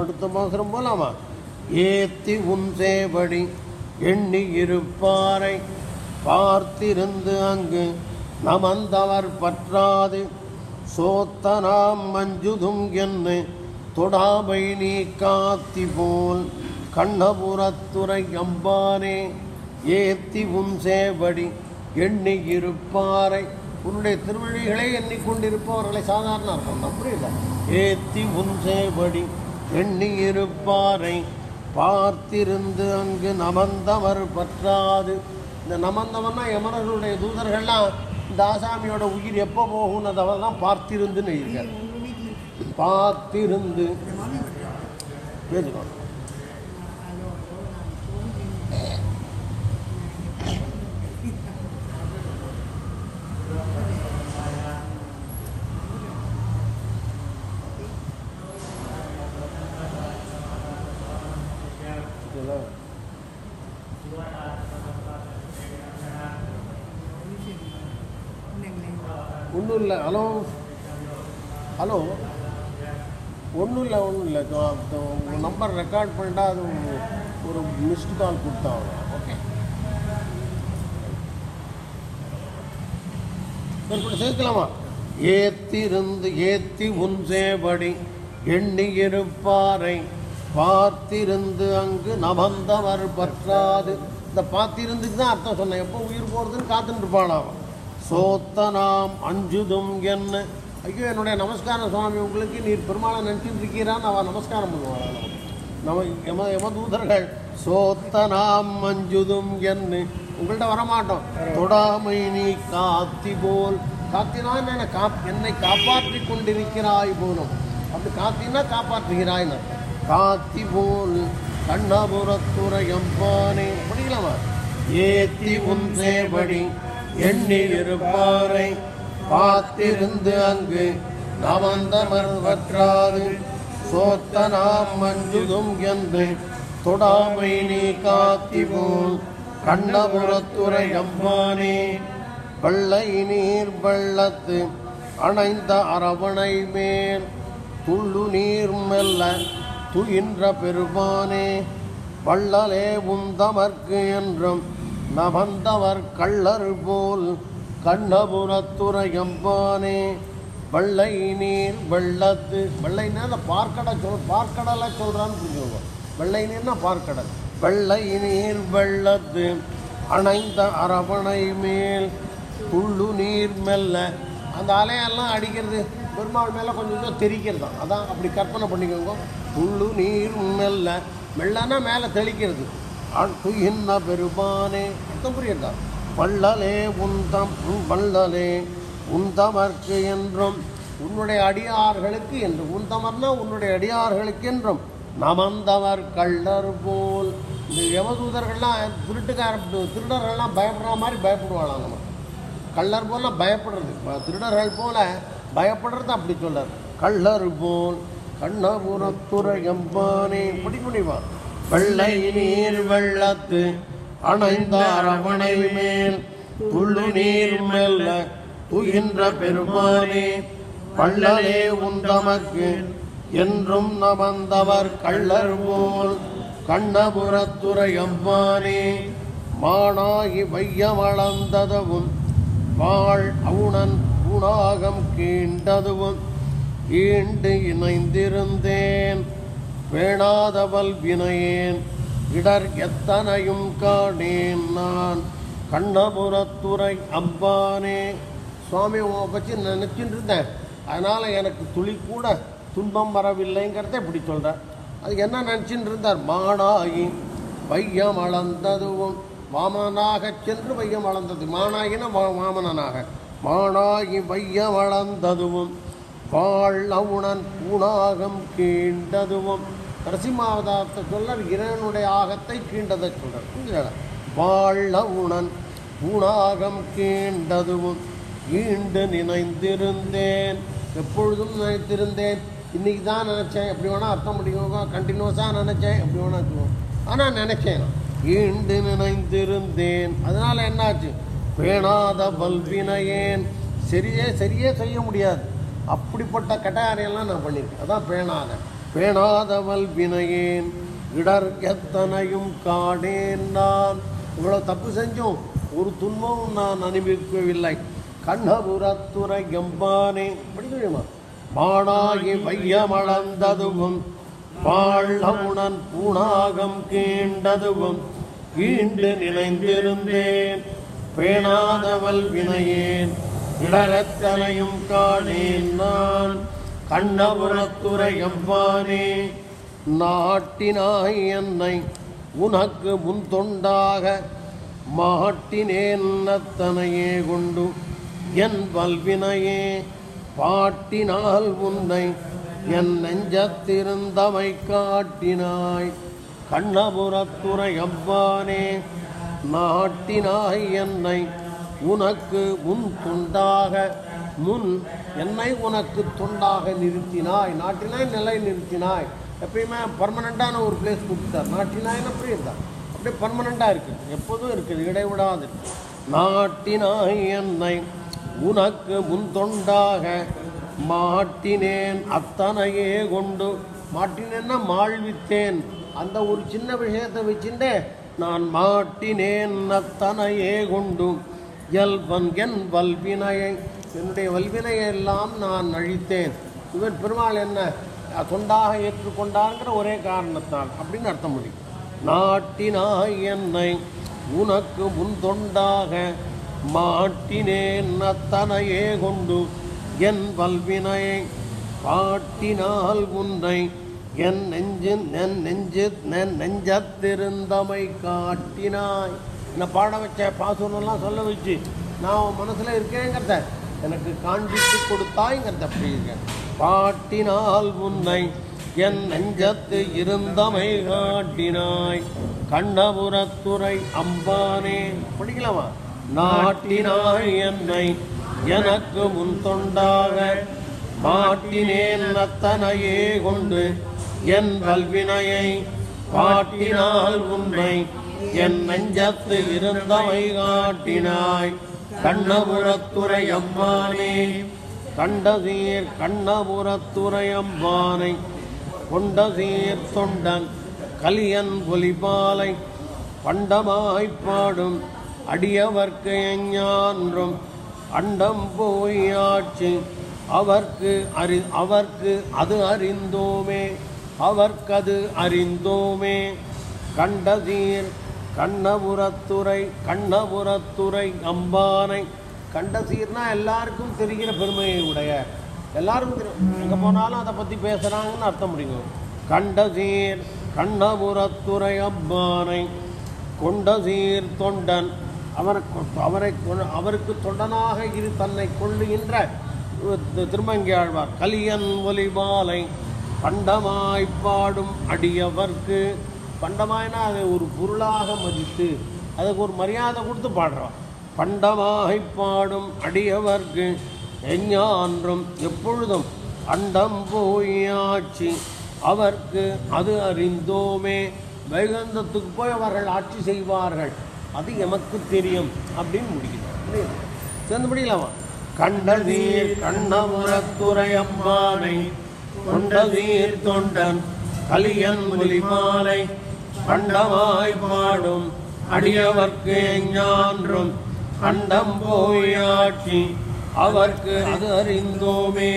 அடுத்த மாசம் போலாமா ஏத்தி உன் சேவடி எண்ணி இருப்பாரை பார்த்திருந்து அங்கு நமந்தவர் பற்றாது. சோத்தனாம் மஞ்சுதும் என்ன தொடாமை நீ காத்தி போல் கண்ணபுரத்துறை அம்பானே ஏத்தி உன் சேவடி எண்ணி இருப்பாரை. உன்னுடைய திருவழிகளை எண்ணிக்கொண்டிருப்பவர்களை சாதாரண அர்த்தம் தான் புரியல ஏத்தி உன் சேவடி எண்ணி இருப்பாரை பார்த்திருந்து அங்கு நமந்தவர் பற்றாது. இந்த நமந்தவன்னா யமனர்களுடைய தூதர்கள்லாம் இந்த ஆசாமியோட உயிர் எப்போ போகும்னதை தான் பார்த்திருந்துன்னு இருக்கார். பார்த்திருந்து. பேசுகிறோம் ஒன்றும் இல்லை. ஹலோ? ஹலோ? ஒன்றும் இல்லை ஒன்றும் இல்லை. உங்கள் நம்பர் ரெக்கார்ட் பண்ணிட்டா அது ஒரு மிஸ்டு கால் கொடுத்தாங்க ஓகே இப்படி சேர்க்கலாமா ஏத்திருந்து ஏத்தி உன் சேவடி எண்ணி இருப்பாரை. பார்த்திருந்து அங்கு நபந்தவர் பற்றாது. இந்த பார்த்திருந்துக்கு தான் அர்த்தம் சொன்னேன். எப்போ உயிர் போகிறதுன்னு காத்துட்டு சோத்த நாம் அஞ்சுதும் என்ன? ஐயோ என்னுடைய நமஸ்காரம் சுவாமி உங்களுக்கு நீர் பெருமாளை நினச்சிட்டு இருக்கிறான்னு அவன் நமஸ்காரம் பண்ணுவாள்? நம க சோத்த நாம் மஞ்சுதும் என்ன? உங்கள்கிட்ட வரமாட்டோம். தொடாமை நீ காத்தி போல். காத்தினா என்ன கா என்னை காப்பாற்றி கொண்டிருக்கிறாய் போலும். அப்படி காத்தினா காப்பாற்றுகிறாய் காத்தி போல் கண்ணபுரத்துறை எம்பானே படிக்கலாமா? ஏத்தி உன் சேபடி எண்ணி இருப்பாரை பார்த்திருந்து அங்கு நமந்தமர் வற்றாது. சோத்தனாம் மஞ்சுதும் என்று தொடாமை நீ காத்தி போல் கண்ணபுரத்துறை அம்மானே வெள்ளை நீர் வெள்ளத்து அணைந்த அரவணை மேல் துள்ளு நீர் மெல்ல துயின்ற பெருமானே. வள்ளலே உந்தமர்க்கு என்றும் நபந்தவர் கள்ளர் போல் கண்ணபுரத்துறையம்பானே வெள்ளை நீர் வெள்ளத்து வெள்ளைன்னா அந்த பார்க்கடை சொல் பார்க்கடலை சொல்கிறான்னு புரிஞ்சுக்கோங்க. வெள்ளை நீர்னா பார்க்கடல் வெள்ளை நீர் வெள்ளத்து அணைந்த அரவணை மேல் புள்ளு நீர் மெல்ல. அந்த அலையெல்லாம் அடிக்கிறது பெருமாள் மேலே கொஞ்சம் கொஞ்சம் தெரிக்கிறது. தான் அதான் அப்படி கற்பனை பண்ணிக்கோங்க. துள்ளு நீர் மெல்ல. மெல்லனா மேலே தெளிக்கிறது. துயின்ன பெருமானே. அர்த்தம் புரியுதா? வள்ளலே உந்தம் வள்ளலே உந்தமர்க்கு என்றும் உன்னுடைய அடியார்களுக்கு என்றும் உந்தமர்னா உன்னுடைய அடியார்களுக்கு என்றும். நமந்தவர் கள்ளர் போல். இந்த யமதூதர்கள்லாம் திருட்டுக்கார திருடர்கள்லாம் பயப்படுற மாதிரி பயப்படுவாளாம் நம்ம. கள்ளர் போல பயப்படுறது. திருடர்கள் போல பயப்படுறது அப்படி சொல்றார். கள்ளர் போல் கண்ணபுரத்துறை எம்பானே படி முடிவா வெள்ளை நீர் வெள்ளத்து அணைந்தார் அவனை மேல் துள்ளு நீர் மெல்ல துகின்ற பெருமானே பள்ளலே உண்டமக்கு என்றும் நமந்தவர் கள்ளர் போல் கண்ணபுரத்துறை அம்மானே மானாகி வையமளந்ததவும் வாழ் அவுணன் உணாகம் கீண்டதுவும் ஈண்டு இணைந்திருந்தேன். வேணாதவல் வினையேன். இடர் எத்தனையும் காணேன் நான். கண்ணபுரத்துறை அப்பானே சுவாமி உங்களை பற்றி நினச்சிட்டு இருந்தேன் அதனால் எனக்கு துளி கூட துன்பம் வரவில்லைங்கிறத இப்படி சொல்கிறேன் அதுக்கு என்ன நினச்சின்னு இருந்தார் மானாகி வையம் அளந்ததுவும். வாமனாக சென்று வையம் அளந்தது. மானாகின வா- வாமனனாக மானாகி வையம் அளந்ததுவும். வாழ்வுணன் பூணாகம் கீண்டதுவும். நரசிம்மாவதாரத்தை சொல்ல இறைவனுடைய ஆகத்தை கீண்டதை சொல்கிறார் புரியுதா? வாழ் பூணாகம் கீண்டதுவும். ஈண்டு நினைந்திருந்தேன். எப்பொழுதும் நினைத்திருந்தேன். இன்னைக்கு தான் நினச்சேன். எப்படி வேணால் அர்த்தம் முடியும் கண்டினியூஸாக நினச்சேன். எப்படி வேணா வச்சுக்குவோம் ஆனால் நினச்சேன் நான். ஈண்டு நினைந்திருந்தேன். அதனால் என்னாச்சு? பேணாத பல்வினையேன் சரியே சரியே செய்ய முடியாது. அப்படிப்பட்ட கட்டாயெல்லாம் நான் பண்ணியிருக்கேன். அதான் பேணாத பேணாதவல் வினையேன் இடர் எத்தனையும் காணேன் நான். இவ்வளோ தப்பு செஞ்சும். ஒரு துன்பமும் நான் அனுபவிக்கவில்லை. கண்ணபுரத்துறை எம்பானே. படிக்கணுமா மானாகி வையமளந்ததுவும் வாழவுணன் பூணாகம் கீண்டதுவும் கீண்டு நினைந்திருந்தேன் பேணாதவல் வினையேன் இடரத்தனையும் காணேன் நான். கண்ணபுரத்துறையம்பானே நாட்டினாய் என்னை உனக்கு முன் தொண்டாக மாட்டினேன் அத்தனையே கொண்டு என் பல்வினையே பாட்டினால் உன்னை என் நெஞ்சத்திருந்தமை காட்டினாய். கண்ணபுரத்துறை அவ்வானே நாட்டினாய் என்னை உனக்கு முன் துண்டாக முன் என்னை உனக்கு துண்டாக நிறுத்தினாய். நாட்டினாய் நிலை நிறுத்தினாய் எப்பயுமே பர்மனெண்ட்டான ஒரு பிளேஸ் கொடுத்தார் நாட்டினாய்னு அப்படியே இருந்தார் அப்படியே பர்மனண்ட்டாக இருக்குது. எப்போதும் இருக்குது. இடைவிடாது இருக்கு. நாட்டினாய் என்னை உனக்கு முன் தொண்டாக மாட்டினேன். அத்தனையே கொண்டு மாட்டினேன்னா மாழ்வித்தேன். அந்த ஒரு சின்ன விஷயத்தை வச்சுட்டு நான் மாட்டினேன். அத்தனையே கொண்டு எல் என் வல்வினையை என்னுடைய வல்வினையை எல்லாம் நான் அழித்தேன். இவன் பெருமாள் என்ன தொண்டாக ஏற்றுக்கொண்டாங்கிற ஒரே காரணத்தால் அப்படின்னு அர்த்தம் முடியும் நாட்டினாய் என்னை உனக்கு முன் தொண்டாக மாட்டினேன் அத்தனையே கொண்டு என் வல்வினையை பாட்டினால் உன்னை என் நெஞ்சின் என் நெஞ்சு நென் நெஞ்சத்திருந்தமை காட்டினாய். என்னை பாட வச்ச பாசுரெல்லாம் சொல்ல வச்சு நான் உன் மனசில் இருக்கேங்கிறத எனக்கு காண்பித்து கொடுத்தாய்ங்கிறத அப்படி இருக்கேன். பாட்டினால் உன்னை என் நெஞ்சத்து இருந்தமை காட்டினாய். கண்ணபுரத்துறை அம்பானே படிக்கலாமா? நாட்டினாய் என்னை எனக்கு முன் தொண்டாக. மாட்டினேன் அத்தனையே கொண்டு என் கல்வினையை காட்டினால் உன்னை என் நெஞ்சத்து இருந்தவை காட்டினாய். கண்ணபுரத்துறை அம்மானே கண்டசீர் கண்ணபுரத்துறை அம்பானை கொண்டசீர் தொண்டன் கலியன் பொலிபாலை பண்டமாய்ப் பாடும் அடியவர்க்கு எஞ்ஞான்றும் அண்டம் போய் ஆட்சி அவர்க்கு அறி அவர்க்கு அது அறிந்தோமே. அவர்க்கது அறிந்தோமே. கண்டசீர் கண்ணபுரத்துறை கண்ணபுரத்துறை அம்பானை. கண்டசீர்னா எல்லாருக்கும் தெரிகிற பெருமையை உடைய. எல்லாருக்கும் தெரியும் எங்கே போனாலும் அதை பற்றி பேசுகிறாங்கன்னு அர்த்தம் முடியும் கண்டசீர் கண்ணபுரத்துறை அம்பானை. கொண்டசீர் தொண்டன். அவரை அவரை அவருக்கு தொண்டனாக இரு தன்னை கொள்ளுகின்ற திருமங்கி திருமங்கியாழ்வார் கலியன் ஒலிபாலை. பண்டமாய் பாடும் அடியவர்க்கு பண்டமாய்னா அதை ஒரு பொருளாக மதித்து அதுக்கு ஒரு மரியாதை கொடுத்து பாடுறான் பண்டமாய் பாடும் அடியவர்க்கு எஞ்ஞான்றும் எப்பொழுதும் அண்டம் போயாட்சி அவர்க்கு அது அறிந்தோமே. வைகந்தத்துக்கு போய் அவர்கள் ஆட்சி செய்வார்கள். அது எமக்கு தெரியும் அப்படின்னு முடிக்கிறார் சேர்ந்து முடியலாமா கண்டதீர் கண்ணபுரத்துறை அம்மானை கொண்டதீர் தொண்டன் கலியன் ஒலிமாலை பண்டமாய் பாடும் அடியவர்க்கு எஞ்ஞான்றும் அண்டம் போயாட்சி அவர்க்கு அது அறிந்தோமே.